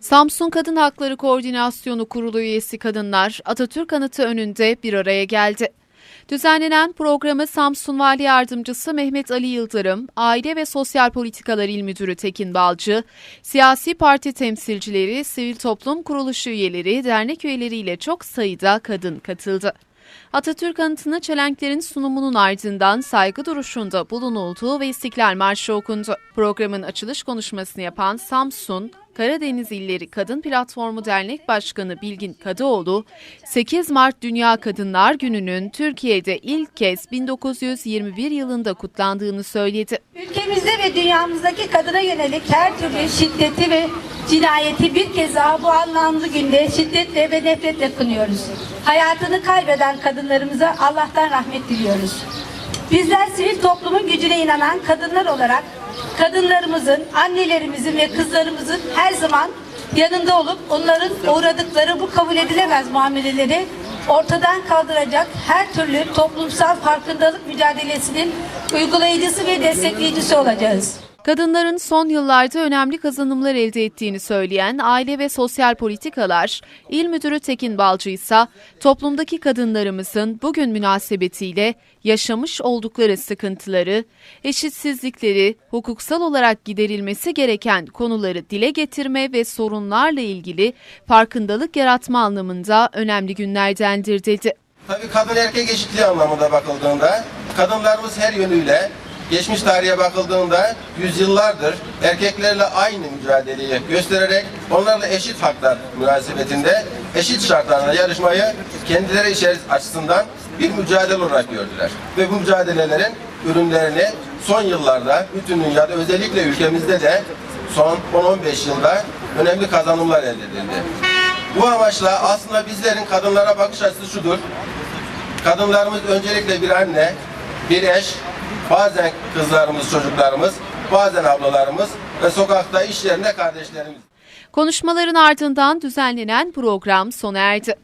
Samsun Kadın Hakları Koordinasyonu Kurulu üyesi kadınlar Atatürk Anıtı önünde bir araya geldi. Düzenlenen programı Samsun Vali Yardımcısı Mehmet Ali Yıldırım, Aile ve Sosyal Politikalar İl Müdürü Tekin Balcı, siyasi parti temsilcileri, sivil toplum kuruluşu üyeleri, dernek üyeleriyle çok sayıda kadın katıldı. Atatürk Anıtı'na çelenklerin sunumunun ardından saygı duruşunda bulunulduğu ve İstiklal Marşı okundu. Programın açılış konuşmasını yapan Samsun, Karadeniz İlleri Kadın Platformu Dernek Başkanı Bilgin Kadıoğlu, 8 Mart Dünya Kadınlar Günü'nün Türkiye'de ilk kez 1921 yılında kutlandığını söyledi. Ülkemizde ve dünyamızdaki kadına yönelik her türlü şiddeti ve cinayeti bir kez daha bu anlamlı günde şiddetle ve nefretle kınıyoruz. Hayatını kaybeden kadınlarımıza Allah'tan rahmet diliyoruz. Bizler sivil toplumun gücüne inanan kadınlar olarak kadınlarımızın, annelerimizin ve kızlarımızın her zaman yanında olup onların uğradıkları bu kabul edilemez muameleleri ortadan kaldıracak her türlü toplumsal farkındalık mücadelesinin uygulayıcısı ve destekleyicisi olacağız. Kadınların son yıllarda önemli kazanımlar elde ettiğini söyleyen Aile ve Sosyal Politikalar İl Müdürü Tekin Balcı ise toplumdaki kadınlarımızın bugün münasebetiyle yaşamış oldukları sıkıntıları, eşitsizlikleri, hukuksal olarak giderilmesi gereken konuları dile getirme ve sorunlarla ilgili farkındalık yaratma anlamında önemli günlerdendir dedi. Tabii kadın erkek eşitliği anlamında bakıldığında kadınlarımız her yönüyle geçmiş tarihe bakıldığında yüzyıllardır erkeklerle aynı mücadeleyi göstererek onlarla eşit haklar münasebetinde eşit şartlarla yarışmayı kendileri içeris açısından bir mücadele olarak gördüler. Ve bu mücadelelerin ürünlerini son yıllarda bütün dünyada özellikle ülkemizde de son 10-15 yılda önemli kazanımlar elde edildi. Bu amaçla aslında bizlerin kadınlara bakış açısı şudur. Kadınlarımız öncelikle bir anne, bir eş, bazen kızlarımız, çocuklarımız, bazen ablalarımız ve sokakta, iş yerinde kardeşlerimiz. Konuşmaların ardından düzenlenen program sona erdi.